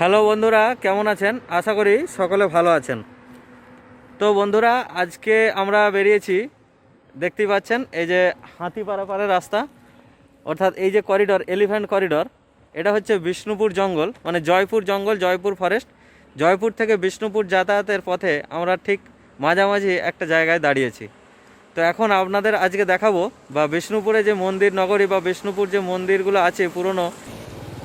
Hello বন্ধুরা, কেমন আছেন? আশা করি সকলে ভালো আছেন। তো বন্ধুরা, আজকে আমরা বেরিয়েছি। দেখতেই পাচ্ছেন, এই যে হাতি পাড়াপাড়ের রাস্তা। অর্থাৎ এই যে করিডর এলিফ্যান্ট করিডর এটা হচ্ছে বিষ্ণুপুর জঙ্গল মানে জয়পুর জঙ্গল, জয়পুর ফরেস্ট জয়পুর থেকে বিষ্ণুপুর যাতায়াতের পথে আমরা ঠিক মাঝামাঝি একটা জায়গায় দাঁড়িয়েছি। তো এখন আপনাদের আজকে দেখাবো, বা বিষ্ণুপুরে যে মন্দির নগরী, বা বিষ্ণুপুর যে মন্দিরগুলো আছে পুরনো,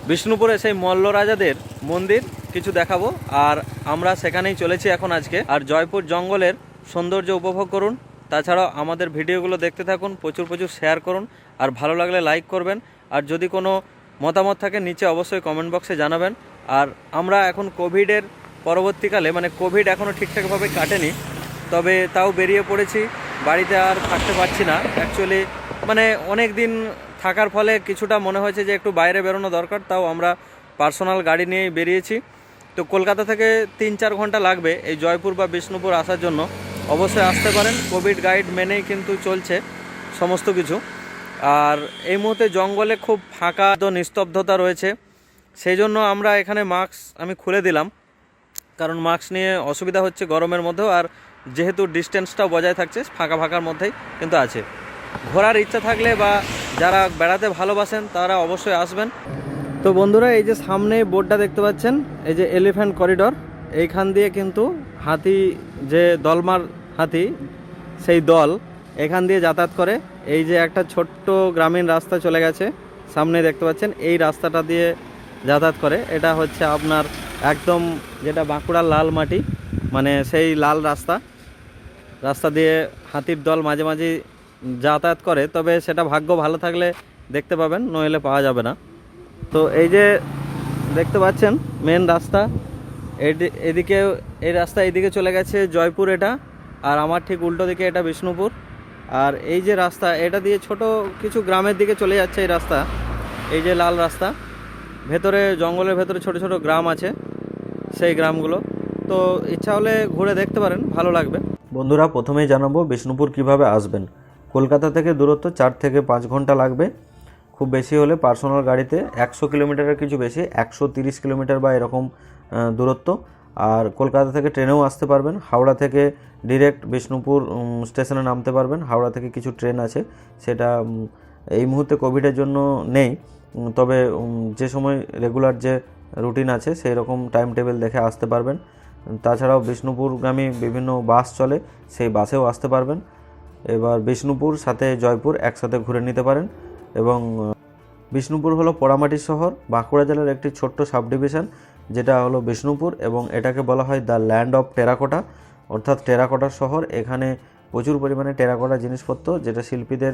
বিষ্ণুপুরে সেই মল্ল রাজাদের মন্দির কিছু দেখাবো। আর আমরা সেখানেই চলেছি এখন আজকে। আর জয়পুর জঙ্গলের সৌন্দর্য উপভোগ করুন। তাছাড়াও আমাদের ভিডিওগুলো দেখতে থাকুন, প্রচুর প্রচুর শেয়ার করুন, আর ভালো লাগলে লাইক করবেন, আর যদি কোনো মতামত থাকে নিচে অবশ্যই কমেন্ট বক্সে জানাবেন। আর আমরা এখন কোভিডের পরবর্তীকালে মানে কোভিড এখনও ঠিকঠাকভাবে কাটেনি, তবে তাও বেরিয়ে পড়েছি, বাড়িতে আর থাকতে পারছি না। অ্যাকচুয়ালি মানে অনেক দিন থাকার ফলে কিছুটা মনে হয়েছে যে একটু বাইরে বেরোনো দরকার, তাও আমরা পার্সোনাল গাড়ি নিয়েই বেরিয়েছি। তো কলকাতা থেকে তিন চার ঘণ্টা লাগবে এই জয়পুর বা বিষ্ণুপুর আসার জন্য। অবশ্যই আসতে পারেন। কোভিড গাইড মেনেই কিন্তু চলছে সমস্ত কিছু। আর এই মুহূর্তে জঙ্গলে খুব ফাঁকা তো নিস্তব্ধতা রয়েছে। সেই জন্য আমরা এখানে মাস্ক আমি খুলে দিলাম। কারণ মাস্ক নিয়ে অসুবিধা হচ্ছে গরমের মধ্যেও আর যেহেতু ডিস্টেন্সটাও বজায় থাকছে, ফাঁকা ফাঁকার মধ্যেই কিন্তু আছে। ঘোরার ইচ্ছা থাকলে বা যারা বেড়াতে ভালোবাসেন তারা অবশ্যই আসবেন। তো বন্ধুরা, এই যে সামনে বোর্ডটা দেখতে পাচ্ছেন, এই যে এলিফ্যান্ট করিডর এইখান দিয়ে কিন্তু হাতি, যে দলমার হাতি, সেই দল এখান দিয়ে যাতায়াত করে। এই যে একটা ছোট্ট গ্রামীণ রাস্তা চলে গেছে, সামনে দেখতে পাচ্ছেন, এই রাস্তাটা দিয়ে যাতায়াত করে। এটা হচ্ছে আপনার একদম যেটা বাঁকুড়ার লাল মাটি মানে সেই লাল রাস্তা। রাস্তা দিয়ে হাতির দল মাঝে মাঝে যাতায়াত করে, তবে সেটা ভাগ্য ভালো থাকলে দেখতে পাবেন, নইলে পাওয়া যাবে না। তো এই যে দেখতে পাচ্ছেন মেন রাস্তা এদিকে, এই রাস্তা এদিকে চলে গেছে জয়পুর এটা, আর আমার ঠিক উল্টো দিকে এটা বিষ্ণুপুর। আর এই যে রাস্তা, এটা দিয়ে ছোট কিছু গ্রামের দিকে চলে যাচ্ছে এই রাস্তা, এই যে লাল রাস্তা। ভেতরে, জঙ্গলের ভেতরে ছোট ছোট গ্রাম আছে সেই গ্রামগুলো। তো ইচ্ছা হলে ঘুরে দেখতে পারেন, ভালো লাগবে। বন্ধুরা, প্রথমেই জানাব বিষ্ণুপুর কীভাবে আসবেন। কলকাতা থেকে দূরত্ব চার থেকে পাঁচ ঘণ্টা লাগবে। খুব বেশি হলে পার্সোনাল গাড়িতে একশো কিলোমিটারের কিছু বেশি, একশো তিরিশ কিলোমিটার বা এরকম দূরত্ব। আর কলকাতা থেকে ট্রেনেও আসতে পারবেন। হাওড়া থেকে ডিরেক্ট বিষ্ণুপুর স্টেশনে নামতে পারবেন। হাওড়া থেকে কিছু ট্রেন আছে। সেটা এই মুহূর্তে কোভিডের জন্য নেই। তবে যে সময় রেগুলার যে রুটিন আছে, সেই রকম টাইম টেবিল দেখে আসতে পারবেন। তাছাড়াও বিষ্ণুপুরগামী বিভিন্ন বাস চলে, সেই বাসেও আসতে পারবেন। এবার বিষ্ণুপুর, সাথে জয়পুর একসাথে ঘুরে নিতে পারেন। এবং বিষ্ণুপুর হলো পোড়ামাটির শহর। বাঁকুড়া জেলার একটি ছোট্ট সাব ডিভিশন যেটা হলো বিষ্ণুপুর এবং এটাকে বলা হয় দ্য ল্যান্ড অফ টেরাকোটা, অর্থাৎ টেরাকোটার শহর। এখানে প্রচুর পরিমাণে টেরাকোটা জিনিসপত্র, যেটা শিল্পীদের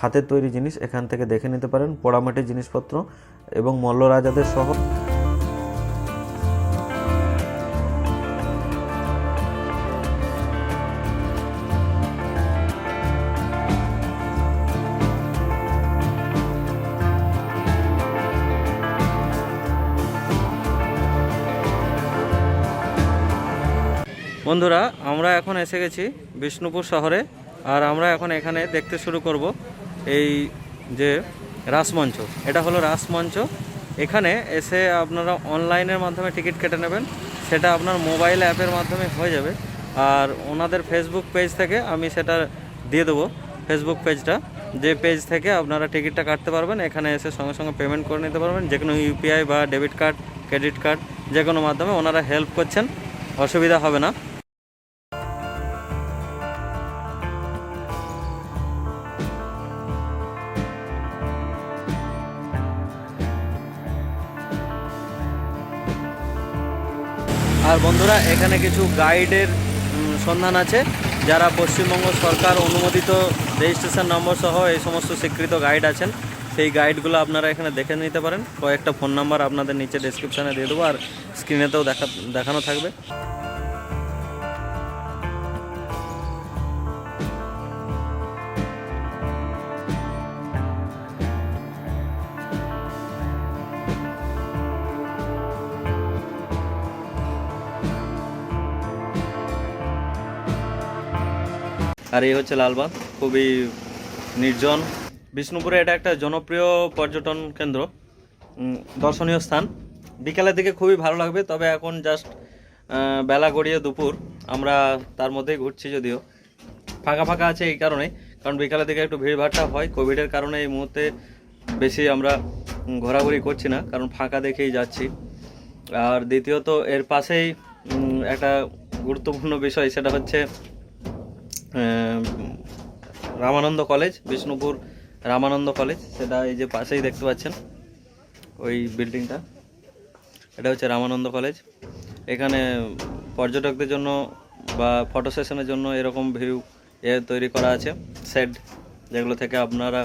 হাতের তৈরি জিনিস, এখান থেকে দেখে নিতে পারেন। পোড়ামাটির জিনিসপত্র এবং মল্ল রাজাদের শহর। বন্ধুরা, আমরা এখন এসে গেছি বিষ্ণুপুর শহরে, আর আমরা এখন এখানে দেখতে শুরু করব এই যে রাসমঞ্চ। এটা হলো রাসমঞ্চ। এখানে এসে আপনারা অনলাইনের মাধ্যমে টিকিট কেটে নেবেন। সেটা আপনার মোবাইল অ্যাপের মাধ্যমে হয়ে যাবে। আর ওনাদের ফেসবুক পেজ থেকে আমি সেটা দিয়ে দেবো ফেসবুক পেজটা যে পেজ থেকে আপনারা টিকিটটা কাটতে পারবেন, এখানে এসে সঙ্গে সঙ্গে পেমেন্ট করে নিতে পারবেন। যে কোনো ইউপিআই বা ডেবিট কার্ড ক্রেডিট কার্ড যে কোনো মাধ্যমে ওনারা হেল্প করছেন, অসুবিধা হবে না। আর বন্ধুরা, এখানে কিছু গাইডের সন্ধান আছে। যারা পশ্চিমবঙ্গ সরকার অনুমোদিত রেজিস্ট্রেশন নম্বর সহ এই সমস্ত স্বীকৃত গাইড আছেন, সেই গাইডগুলো আপনারা এখানে দেখে নিতে পারেন। কয়েকটা ফোন নাম্বার আপনাদের নিচে ডিসক্রিপশানে দিয়ে দেবো, আর স্ক্রিনেতেও দেখা, দেখানো থাকবে। আর এই হচ্ছে লালবাঁধ খুবই নির্জন। বিষ্ণুপুরে এটা একটা জনপ্রিয় পর্যটন কেন্দ্র দর্শনীয় স্থান। বিকালের দিকে খুবই ভালো লাগবে, তবে এখন জাস্ট বেলা গড়িয়ে দুপুর। আমরা তার মধ্যেই ঘুরছি যদিও। ফাঁকা ফাঁকা আছে এই কারণে, কারণ বিকালের দিকে একটু ভিড়ভাড়টা হয়। কোভিডের কারণে এই মুহূর্তে বেশি আমরা ঘোরাঘুরি করছি না, কারণ ফাঁকা দেখেই যাচ্ছি। আর দ্বিতীয়ত, এর পাশেই একটা গুরুত্বপূর্ণ বিষয়, সেটা হচ্ছে রামানন্দ কলেজ, বিষ্ণুপুর রামানন্দ কলেজ, সেটা এই যে পাশেই দেখতে পাচ্ছেন, ওই বিল্ডিংটা। এটা হচ্ছে রামানন্দ কলেজ। এখানে পর্যটকদের জন্য বা ফটো সেশনের জন্য এরকম ভিউ এ তৈরি করা আছে, সেট, যেগুলো থেকে আপনারা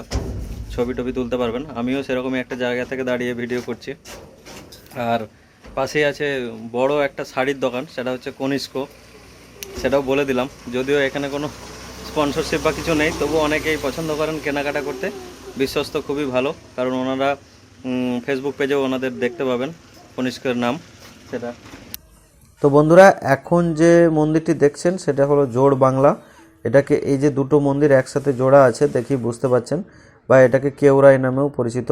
ছবি টবি তুলতে পারবেন। আমিও সেরকমই একটা জায়গা থেকে দাঁড়িয়ে ভিডিও করছি। আর পাশেই আছে বড় একটা শাড়ির দোকান, সেটা হচ্ছে কনিষ্ক। সেটাও বলে দিলাম। যদিও এখানে কোনো স্পন্সরশিপ বা কিছু নেই তবু অনেকেই পছন্দ করেন কেনাকাটা করতে। বিশ্বস্ত খুবই ভালো, কারণ ওনারা ফেসবুক পেজেও ওনাদের দেখতে পাবেন কনিষ্কের নাম, সেটা। তো বন্ধুরা, এখন যে মন্দিরটি দেখছেন, সেটা হলো জোড় বাংলা। এটাকে এই যে দুটো মন্দির একসাথে জোড়া আছে, দেখি বুঝতে পাচ্ছেন। বা এটাকে কেওরাই নামেও পরিচিত।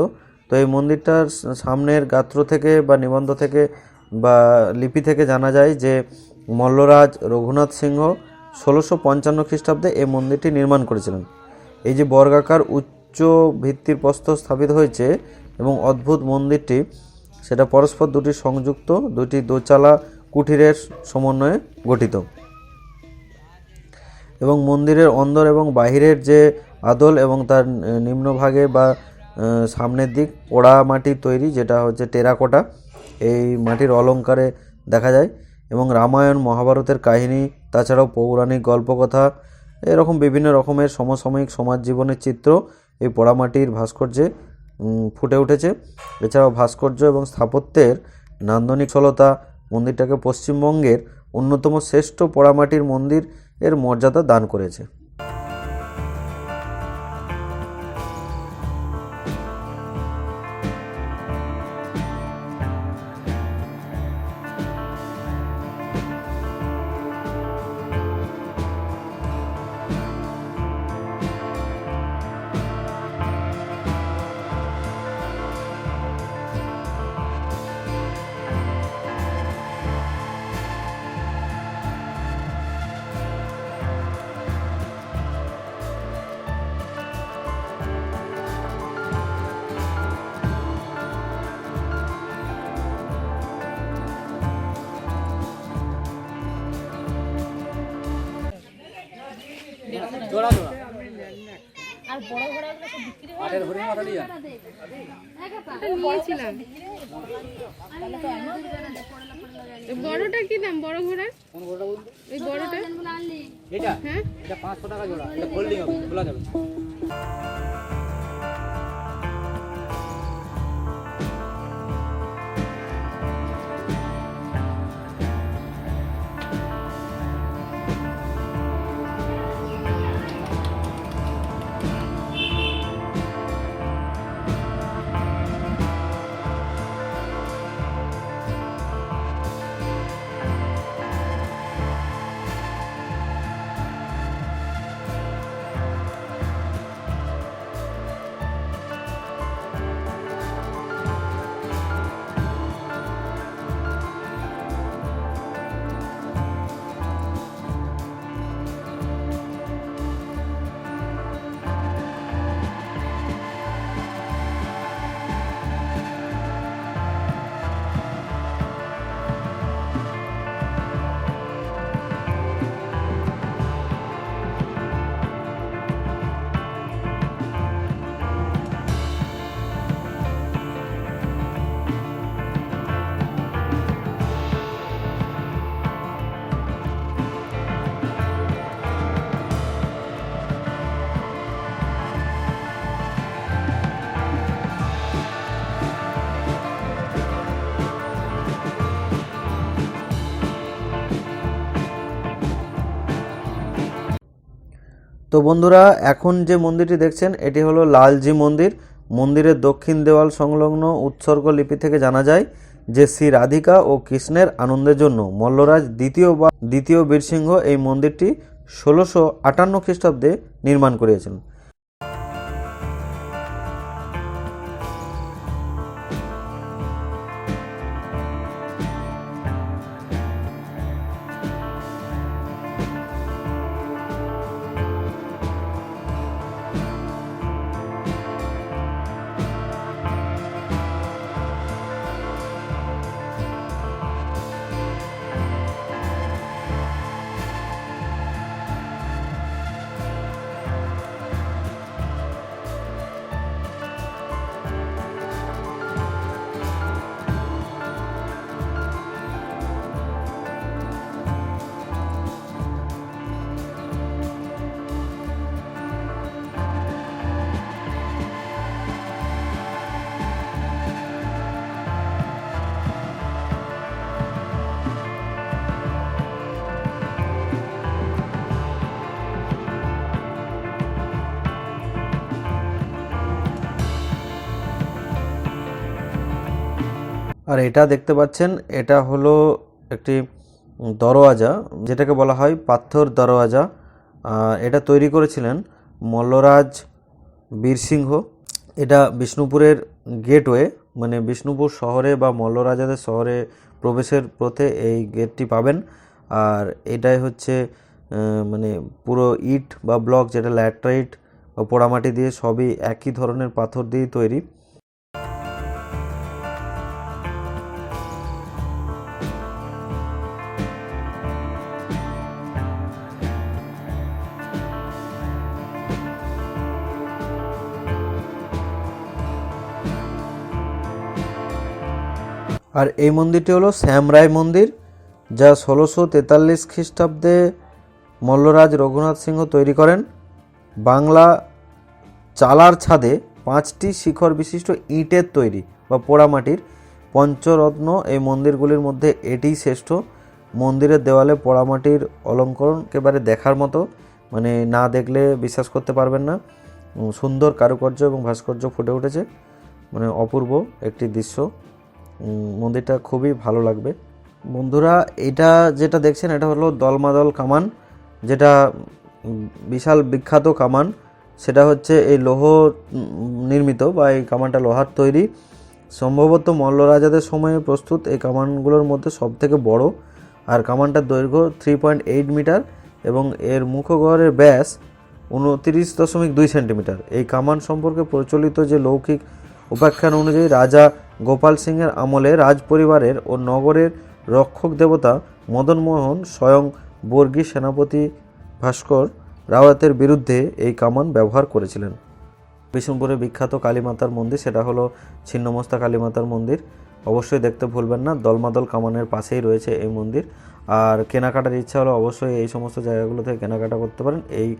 তো এই মন্দিরটার সামনের গাত্র থেকে বা নিবন্ধ থেকে বা লিপি থেকে জানা যায় যে মল্লরাজ রঘুনাথ সিংহ ষোলোশো পঞ্চান্ন খ্রিস্টাব্দে এই মন্দিরটি নির্মাণ করেছিলেন। এই যে বর্গাকার উচ্চ ভিত্তির প্রস্তর স্থাপিত হয়েছে এবং অদ্ভুত মন্দিরটি, সেটা পরস্পর দুটি সংযুক্ত, দুটি দোচালা কুঠিরের সমন্বয়ে গঠিত। এবং মন্দিরের অন্দর এবং বাহিরের যে আদল এবং তার নিম্নভাগে বা সামনের দিক পোড়া মাটির তৈরি, যেটা হচ্ছে টেরাকোটা। এই মাটির অলংকারে দেখা যায়। এবং রামায়ণ, মহাভারতের কাহিনী, তাছাড়াও পৌরাণিক গল্পকথা, এরকম বিভিন্ন রকমের সমসাময়িক সমাজ জীবনের চিত্র এই পোড়ামাটির ভাস্কর্যে ফুটে উঠেছে। এছাড়াও ভাস্কর্য এবং স্থাপত্যের নান্দনিক সলতা মন্দিরটাকে পশ্চিমবঙ্গের অন্যতম শ্রেষ্ঠ পোড়ামাটির মন্দির এর মর্যাদা দান করেছে। বড়টা কি দাম? বড় ঘোড়ার? এই বড়টা? এটা? হ্যাঁ? এটা পাঁচশো টাকা জোড়া। এটা ফোল্ডিং হবে খোলা যাবে। তো বন্ধুরা, এখন যে মন্দিরটি দেখছেন, এটি হলো লালজি মন্দির। মন্দিরের দক্ষিণ দেওয়াল সংলগ্ন উৎসর্গ লিপি থেকে জানা যায় যে শ্রী রাধিকা ও কৃষ্ণের আনন্দের জন্য মল্লরাজ দ্বিতীয় বা দ্বিতীয় বীরসিংহ এই মন্দিরটি ষোলোশো আটান্ন খ্রিস্টাব্দে নির্মাণ করিয়েছেন আর এটা দেখতে পাচ্ছেন, এটা হলো একটি দরওয়াজা, যেটাকে বলা হয় পাথর দরওয়াজা। এটা তৈরি করেছিলেন মল্লরাজ বীরসিংহ। এটা বিষ্ণুপুরের গেটওয়ে মানে বিষ্ণুপুর শহরে বা মল্লরাজাদের শহরে প্রবেশের পথে এই গেটটি পাবেন। আর এটাই হচ্ছে মানে পুরো ইট বা ব্লক, যেটা ল্যাট্রাইট বা পোড়ামাটি দিয়ে সবই একই ধরনের পাথর দিয়ে তৈরি। আর এই মন্দিরটি হলো শ্যামরায় মন্দির, যা ষোলোশো তেতাল্লিশ খ্রিস্টাব্দে মল্লরাজ রঘুনাথ সিংহ তৈরি করেন। বাংলা চালার ছাদে পাঁচটি শিখর বিশিষ্ট ইটের তৈরি বা পোড়ামাটির পঞ্চরত্ন এই মন্দিরগুলির মধ্যে এটিই শ্রেষ্ঠ। মন্দিরের দেওয়ালে পোড়ামাটির অলঙ্করণ একেবারে দেখার মতো মানে না দেখলে বিশ্বাস করতে পারবেন না। সুন্দর কারুকার্য এবং ভাস্কর্য ফুটে উঠেছে। মানে অপূর্ব একটি দৃশ্য। মন্দিরটা খুবই ভালো লাগবে। বন্ধুরা, এটা যেটা দেখছেন, এটা হলো দলমাদল কামান, যেটা বিশাল বিখ্যাত কামান। সেটা হচ্ছে এই লৌহ নির্মিত বা এই কামানটা লোহার তৈরি। সম্ভবত মল্ল রাজাদের সময়ে প্রস্তুত এই কামানগুলোর মধ্যে সবথেকে বড়। আর কামানটার দৈর্ঘ্য থ্রি পয়েন্ট এইট মিটার এবং এর মুখগহ্বরের ব্যাস উনতিরিশ দশমিক দুই সেন্টিমিটার। এই কামান সম্পর্কে প্রচলিত যে লৌকিক উপাখ্যান অনুযায়ী রাজা গোপাল সিংয়ের আমলে রাজ পরিবারের ও নগরের রক্ষক দেবতা মদনমোহন স্বয়ং বর্গী সেনাপতি ভাস্কর রাওয়াতের বিরুদ্ধে এই কামান ব্যবহার করেছিলেন। বিষ্ণুপুরে বিখ্যাত কালীমাতার মন্দির, সেটা হলো ছিন্নমস্তা কালীমাতার মন্দির। অবশ্যই দেখতে ভুলবেন না, দলমাদল কামানের পাশেই রয়েছে এই মন্দির। আর কেনাকাটার ইচ্ছা হলে অবশ্যই এই সমস্ত জায়গাগুলো থেকে কেনাকাটা করতে পারেন। এই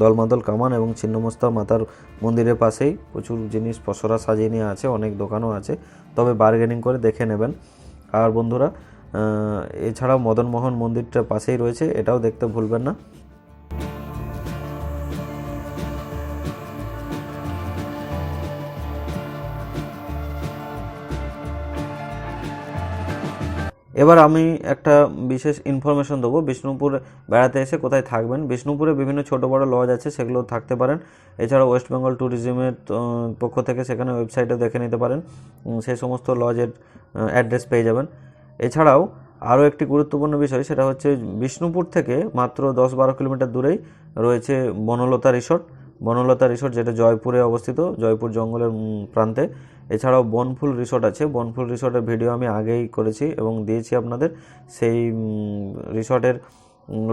দলমাদল কামান এবং ছিন্নমস্তা মাতার মন্দিরের পাশেই প্রচুর জিনিস পসরা সাজিয়ে নিয়ে আছে, অনেক দোকানও আছে। তবে বার্গেনিং করে দেখে নেবেন। আর বন্ধুরা এছাড়াও মদনমোহন মন্দিরটা পাশেই রয়েছে, এটাও দেখতে ভুলবেন না। এবার আমি একটা বিশেষ ইনফরমেশন দেবো। বিষ্ণুপুর বেড়াতে এসে কোথায় থাকবেন? বিষ্ণুপুরে বিভিন্ন ছোটো বড়ো লজ আছে সেগুলো থাকতে পারেন। এছাড়াও ওয়েস্ট বেঙ্গল ট্যুরিজমের পক্ষ থেকে সেখানে ওয়েবসাইটে দেখে নিতে পারেন। সেই সমস্ত লজের অ্যাড্রেস পেয়ে যাবেন। এছাড়াও আরও একটি গুরুত্বপূর্ণ বিষয়, সেটা হচ্ছে বিষ্ণুপুর থেকে মাত্র দশ বারো কিলোমিটার দূরেই রয়েছে বনলতা রিসোর্ট। বনলতা রিসোর্ট যেটা জয়পুরে অবস্থিত, জয়পুর জঙ্গলের প্রান্তে। এছাড়াও বনফুল রিসোর্ট আছে। বনফুল রিসোর্টের ভিডিও আমি আগেই করেছি এবং দিয়েছি আপনাদের। সেই রিসোর্টের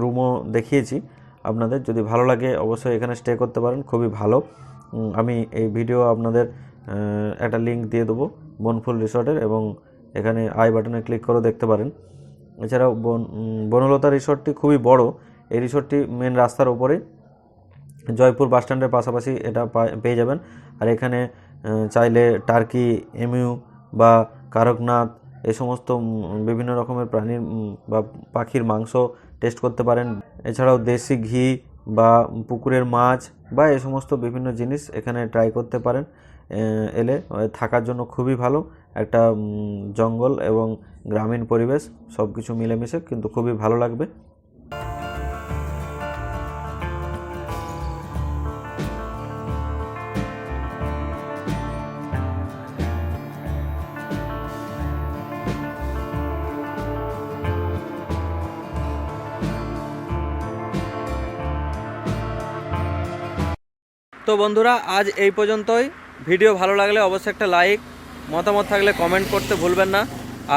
রুমও দেখিয়েছি আপনাদের। যদি ভালো লাগে অবশ্যই এখানে স্টে করতে পারেন, খুবই ভালো। আমি এই ভিডিও আপনাদের একটা লিংক দিয়ে দেবো বনফুল রিসোর্টের এবং এখানে আই বাটনে ক্লিক করে দেখতে পারেন। এছাড়াও বন বনলতা রিসোর্টটি খুবই বড়। এই রিসোর্টটি মেন রাস্তার ওপরে জয়পুর বাস স্ট্যান্ডের পাশাপাশি এটা পেয়ে যাবেন। আর এখানে চাইলে টার্কি, এমিউ বা কারকনাথ এই সমস্ত বিভিন্ন রকমের প্রাণীর বা পাখির মাংস টেস্ট করতে পারেন। এছাড়াও দেশি ঘি বা পুকুরের মাছ বা এই সমস্ত বিভিন্ন জিনিস এখানে ট্রাই করতে পারেন। এলে থাকার জন্য খুবই ভালো। একটা জঙ্গল এবং গ্রামীণ পরিবেশ সব কিছু মিলেমিশে কিন্তু খুবই ভালো লাগবে। তো বন্ধুরা, আজ এই পর্যন্তই। ভিডিও ভালো লাগলে অবশ্যই একটা লাইক, মতামত থাকলে কমেন্ট করতে ভুলবেন না।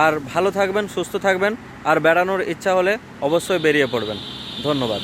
আর ভালো থাকবেন, সুস্থ থাকবেন, আর বেড়ানোর ইচ্ছা হলে অবশ্যই বেরিয়ে পড়বেন। ধন্যবাদ।